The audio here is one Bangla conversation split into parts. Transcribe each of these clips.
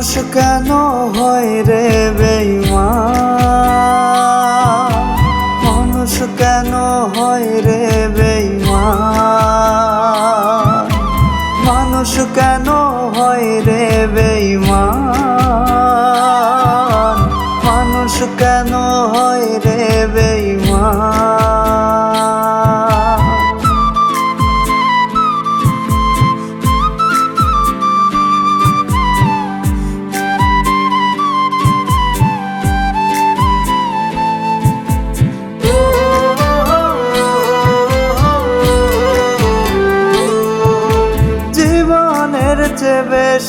মানুষ কেন হয় রে বেইমা মানুষ কেন হয় রে বেইমা মানুষ কেন হয় রে বেইমা মানুষ কেন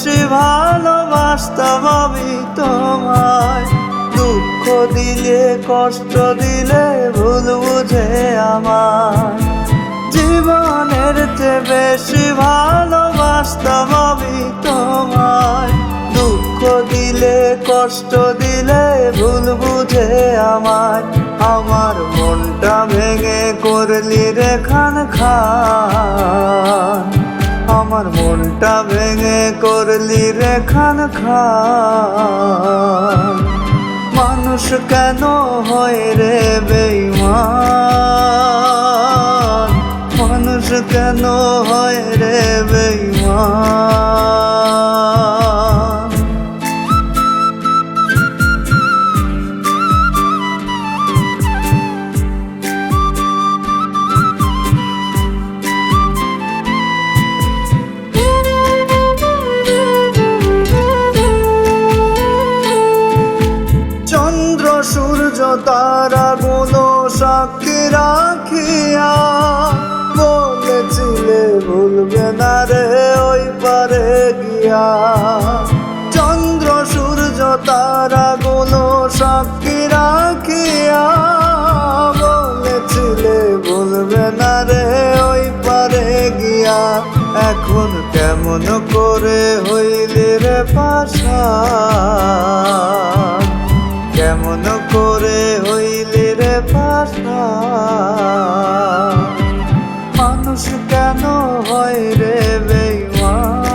বেশি ভালোবাসতাম আমি তোমায়। দুঃখ দিলে, কষ্ট দিলে ভুল বুঝে আমার জীবনের চেয়ে বেশি ভালোবাসতাম আমি তোমায়। দুঃখ দিলে, কষ্ট দিলে ভুল বুঝে আমার আমার মনটা ভেঙে করলি রে খান খান আমার মনটা ভেঙে করলি রে খান খান। মানুষ কেন হয় রে বেইমান মানুষ কেন হয় রে বেইমান সূর্য তারা গুলো সাক্ষী রাখিয়া বলেছিলে, ভুলবে না রে ওই পারে গিয়া। চন্দ্র, সূর্য তারা গুলো সাক্ষী রাখিয়া বলেছিলে, ভুলবে না রে ওই পারে গিয়া। এখন কেমন করে হইলে রে পাশা? হইলে রে পাশা মানুষ কেন হয় রে বেইমান?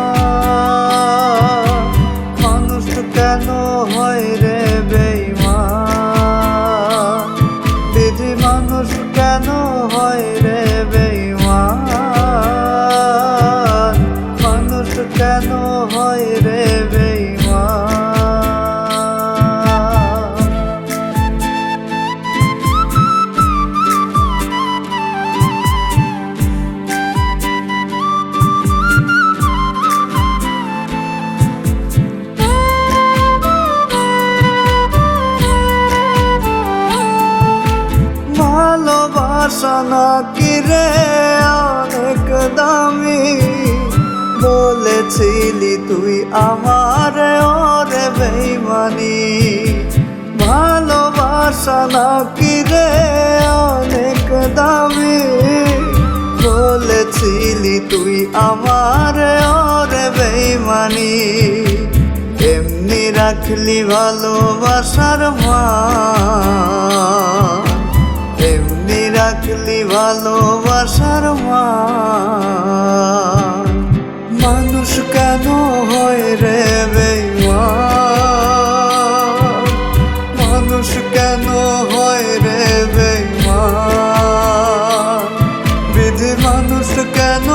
মানুষ কেন হয় রে বেইমান? ভালোবাসা নাকি রে, অনেক দামি। বলেছিলি তুই আমার, ওরে বেইমানি। ভালোবাসা নাকি রে, অনেক দামি। বলেছিলি তুই আমার, ওরে বেইমানি। এমনি রাখলি ভালোবাসার মা রাখলি ভালোবাসার মা মানুষ কেন হয় রে মানুষ কেন হয় রে বিধি মানুষ কেন